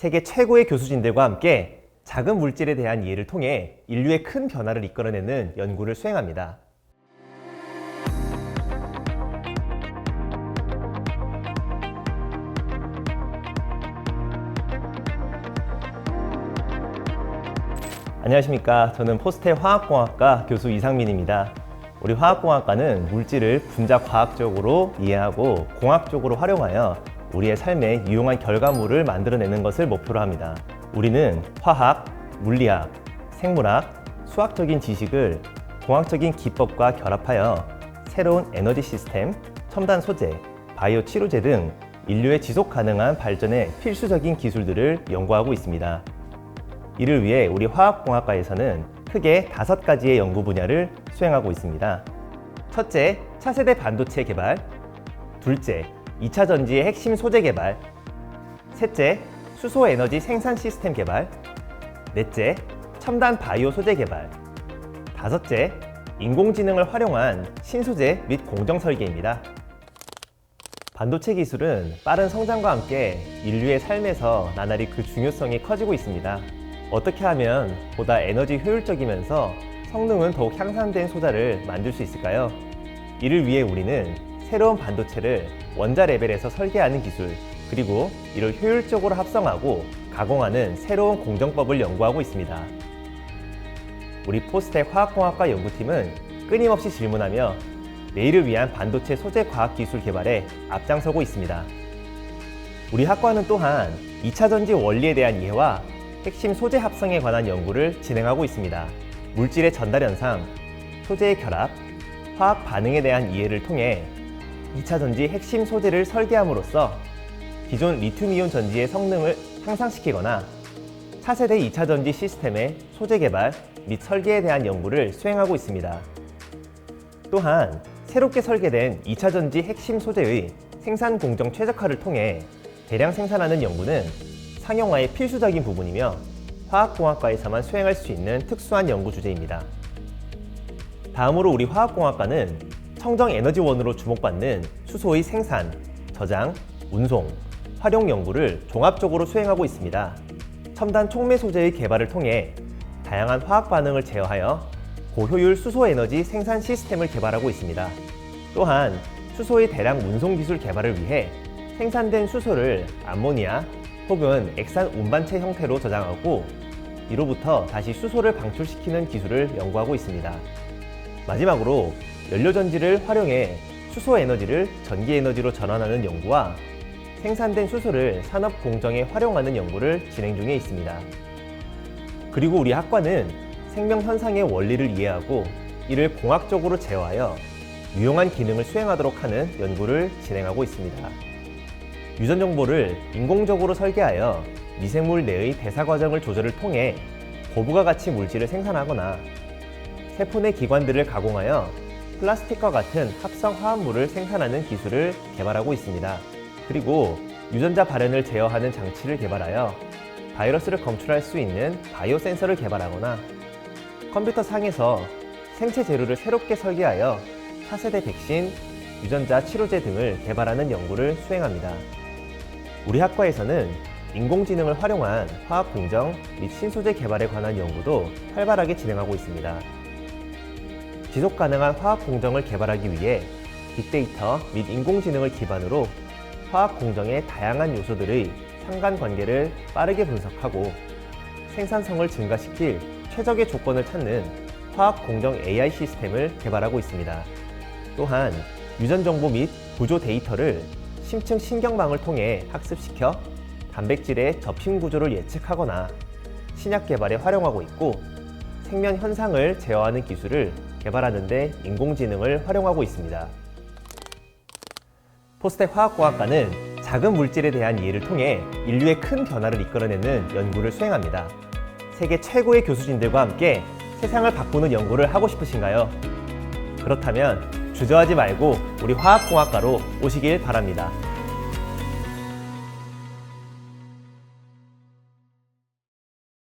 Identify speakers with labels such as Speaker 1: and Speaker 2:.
Speaker 1: 세계 최고의 교수진들과 함께 작은 물질에 대한 이해를 통해 인류의 큰 변화를 이끌어내는 연구를 수행합니다. 안녕하십니까. 저는 포스테 화학공학과 교수 이상민입니다. 우리 화학공학과는 물질을 분자 과학적으로 이해하고 공학적으로 활용하여 우리의 삶에 유용한 결과물을 만들어내는 것을 목표로 합니다. 우리는 화학, 물리학, 생물학, 수학적인 지식을 공학적인 기법과 결합하여 새로운 에너지 시스템, 첨단 소재, 바이오 치료제 등 인류의 지속 가능한 발전에 필수적인 기술들을 연구하고 있습니다. 이를 위해 우리 화학공학과에서는 크게 다섯 가지의 연구 분야를 수행하고 있습니다. 첫째, 차세대 반도체 개발. 둘째, 2차 전지의 핵심 소재 개발. 셋째, 수소 에너지 생산 시스템 개발. 넷째, 첨단 바이오 소재 개발. 다섯째, 인공지능을 활용한 신소재 및 공정 설계입니다. 반도체 기술은 빠른 성장과 함께 인류의 삶에서 나날이 그 중요성이 커지고 있습니다. 어떻게 하면 보다 에너지 효율적이면서 성능은 더욱 향상된 소자를 만들 수 있을까요? 이를 위해 우리는 새로운 반도체를 원자 레벨에서 설계하는 기술, 그리고 이를 효율적으로 합성하고 가공하는 새로운 공정법을 연구하고 있습니다. 우리 포스텍 화학공학과 연구팀은 끊임없이 질문하며 내일을 위한 반도체 소재 과학 기술 개발에 앞장서고 있습니다. 우리 학과는 또한 2차 전지 원리에 대한 이해와 핵심 소재 합성에 관한 연구를 진행하고 있습니다. 물질의 전달 현상, 소재의 결합, 화학 반응에 대한 이해를 통해 2차 전지 핵심 소재를 설계함으로써 기존 리튬이온 전지의 성능을 향상시키거나 차세대 2차 전지 시스템의 소재 개발 및 설계에 대한 연구를 수행하고 있습니다. 또한 새롭게 설계된 2차 전지 핵심 소재의 생산 공정 최적화를 통해 대량 생산하는 연구는 상용화의 필수적인 부분이며 화학공학과에서만 수행할 수 있는 특수한 연구 주제입니다. 다음으로 우리 화학공학과는 청정 에너지원으로 주목받는 수소의 생산, 저장, 운송, 활용 연구를 종합적으로 수행하고 있습니다. 첨단 촉매 소재의 개발을 통해 다양한 화학 반응을 제어하여 고효율 수소 에너지 생산 시스템을 개발하고 있습니다. 또한 수소의 대량 운송 기술 개발을 위해 생산된 수소를 암모니아 혹은 액산 운반체 형태로 저장하고 이로부터 다시 수소를 방출시키는 기술을 연구하고 있습니다. 마지막으로 연료 전지를 활용해 수소 에너지를 전기 에너지로 전환하는 연구와 생산된 수소를 산업 공정에 활용하는 연구를 진행 중에 있습니다. 그리고 우리 학과는 생명 현상의 원리를 이해하고 이를 공학적으로 제어하여 유용한 기능을 수행하도록 하는 연구를 진행하고 있습니다. 유전 정보를 인공적으로 설계하여 미생물 내의 대사 과정을 조절을 통해 고부가 가치 물질을 생산하거나 세포 내 기관들을 가공하여 플라스틱과 같은 합성 화합물을 생산하는 기술을 개발하고 있습니다. 그리고 유전자 발현을 제어하는 장치를 개발하여 바이러스를 검출할 수 있는 바이오 센서를 개발하거나 컴퓨터 상에서 생체 재료를 새롭게 설계하여 차세대 백신, 유전자 치료제 등을 개발하는 연구를 수행합니다. 우리 학과에서는 인공지능을 활용한 화학 공정 및 신소재 개발에 관한 연구도 활발하게 진행하고 있습니다. 지속 가능한 화학 공정을 개발하기 위해 빅데이터 및 인공지능을 기반으로 화학 공정의 다양한 요소들의 상관관계를 빠르게 분석하고 생산성을 증가시킬 최적의 조건을 찾는 화학 공정 AI 시스템을 개발하고 있습니다. 또한 유전 정보 및 구조 데이터를 심층 신경망을 통해 학습시켜 단백질의 접힌 구조를 예측하거나 신약 개발에 활용하고 있고 생명 현상을 제어하는 기술을 개발하는 데 인공지능을 활용하고 있습니다. 포스텍 화학공학과는 작은 물질에 대한 이해를 통해 인류의 큰 변화를 이끌어내는 연구를 수행합니다. 세계 최고의 교수진들과 함께 세상을 바꾸는 연구를 하고 싶으신가요? 그렇다면 주저하지 말고 우리 화학공학과로 오시길 바랍니다.